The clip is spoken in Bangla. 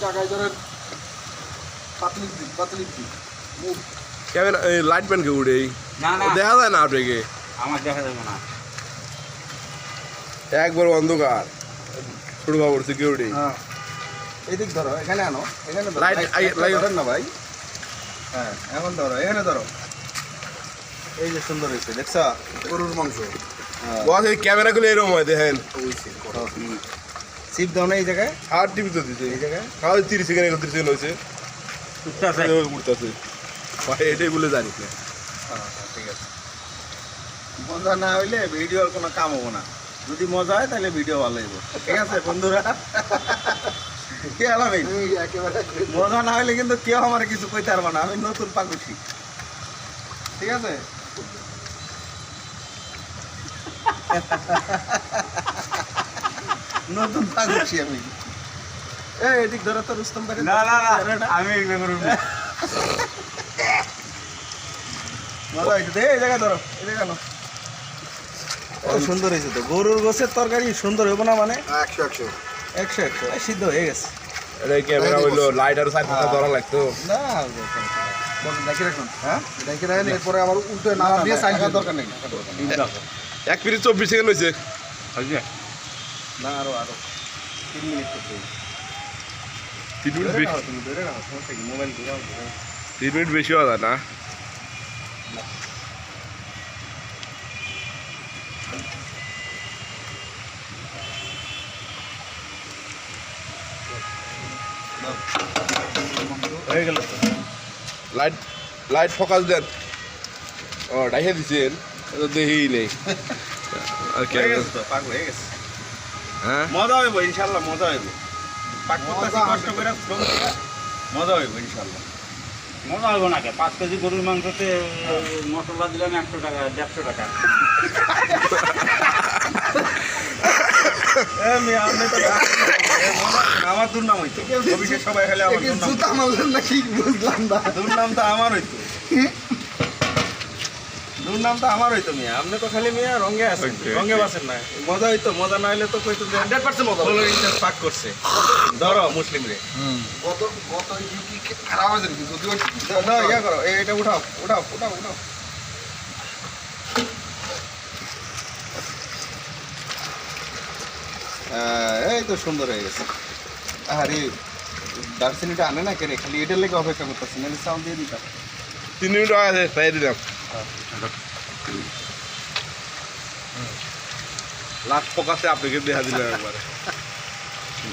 জায়গায় ধরেন পাতলিক দিক পাতলিক দিক। ক্যামেরা লাইট ম্যান কে উড়ে দেখা যায় না আপনাকে? আমার দেখা যাবে না। একবার অন্ধকার। ছোট বাবুর সিকিউরিটি হ্যাঁ। এদিক ধরো এখানে আনো। এখানে Light- আই- ধরেন না ভাই। হ্যাঁ এখন ধরো এখানে ধরো। এই যে সুন্দর হয়েছে দেখছা? গরুর মাংস। হ্যাঁ। বস এই ক্যামেরা গুলো এরকম হয় দেখেন। সিপ দাও না এই জায়গায়। আর টিভি তো দিতে এই জায়গায়। খাওয়া তিরিশ সেকেন্ড একত্রিশ সেকেন্ড হয়েছে। উঠতেছে। এটাই বলে জানিস না হ্যাঁ, হ্যাঁ, ঠিক আছে। মজা না হইলে ভিডিওর কোনো কাম হব না। যদি মজা হয় তাহলে ভিডিও ভালো হইব। ঠিক আছে বন্ধুরা? কি আলামিন মজা না হইলে কিন্তু কেউ আমার কিছু কইতে পারবে না। আমি নতুন পাকুছি। ঠিক আছে? নতুন পাকুছি আমি। এই এদিক ধরে তো রুস্তম ভাই না না না আমি এগুলো করব না। মজা হয়েছে দে এই জায়গা ধরো এই জায়গা নাও। সুন্দর হয়েছে তো। গরুর গোছের তরকারি সুন্দর হইব না মানে? একশো একশো। একশো একশো। সিদ্ধ হয়ে গেছে। এটা ক্যামেরা হইল লাইট আর সাইড হ্যাঁ। ধরা লাগতো? না দেখে রাখুন। হ্যাঁ? দেখে রাখেন এরপরে আবার উল্টে না না দিয়ে সাইড দরকার নেই। এক মিনিট চব্বিশ সেকেন্ড হয়েছে। হয়েছে? না আরও আরও তিন মিনিট করতে হবে। তিন মিনিট ধরে বেশি রাখো তুমি, ধরে রাখো, সমস্যা কি? মোবাইল ঘুরাও, ঘুরাও। তিন মিনিট বেশি হওয়া যায় না হয়ে গেল তো। লাইট লাইট ফোকাস দেন ও ডাইহে দিছেন এটা দেখি নেই আর হয়ে ক্যামেরা গেছে তো, পাক হয়ে গেছে। হ্যাঁ? মজা হইব ইনশাল্লাহ মজা হইব। পাক করতেছি কষ্ট করে শ্রম করে। মজা হইব ইনশাল্লাহ। মজা হবে না কে? পাঁচ কেজি গরুর মাংসতে মশলা দিলাম একশো টাকা দেড়শো টাকা। আমার দুর্নাম হইতো। সবাই খেলে আমার দুর্নাম নাকি? বুঝলাম না। দুর্নাম তো আমার হইতো। দুর্নাম তো আমার হইতো মিয়া। আপনি তো খালি মিয়া রঙে আছেন রঙে বাসেন না। মজা হইতো মজা না হইলে তো কইতো যে হান্ড্রেড পার্সেন্ট মজা। হলো পাক করছে। ধরো মুসলিম রে। গত গত কি কি কি খারাপ যদিও দাও, দাও, ইয়া করো এই- এটা উঠাও উঠাও উঠাও উঠাও। আহ, এই তো সুন্দর হয়ে গেছে। আরে দার্সিনিটা আনে না কেন খালি এটার লেগে অপেক্ষা করতেছি নাহলে সাউন্ড দিয়ে দিতাম। তিন মিনিট আছে দিলাম। লাস্ট ফোকাসে আপনাকে দেখা দিলাম একবারে।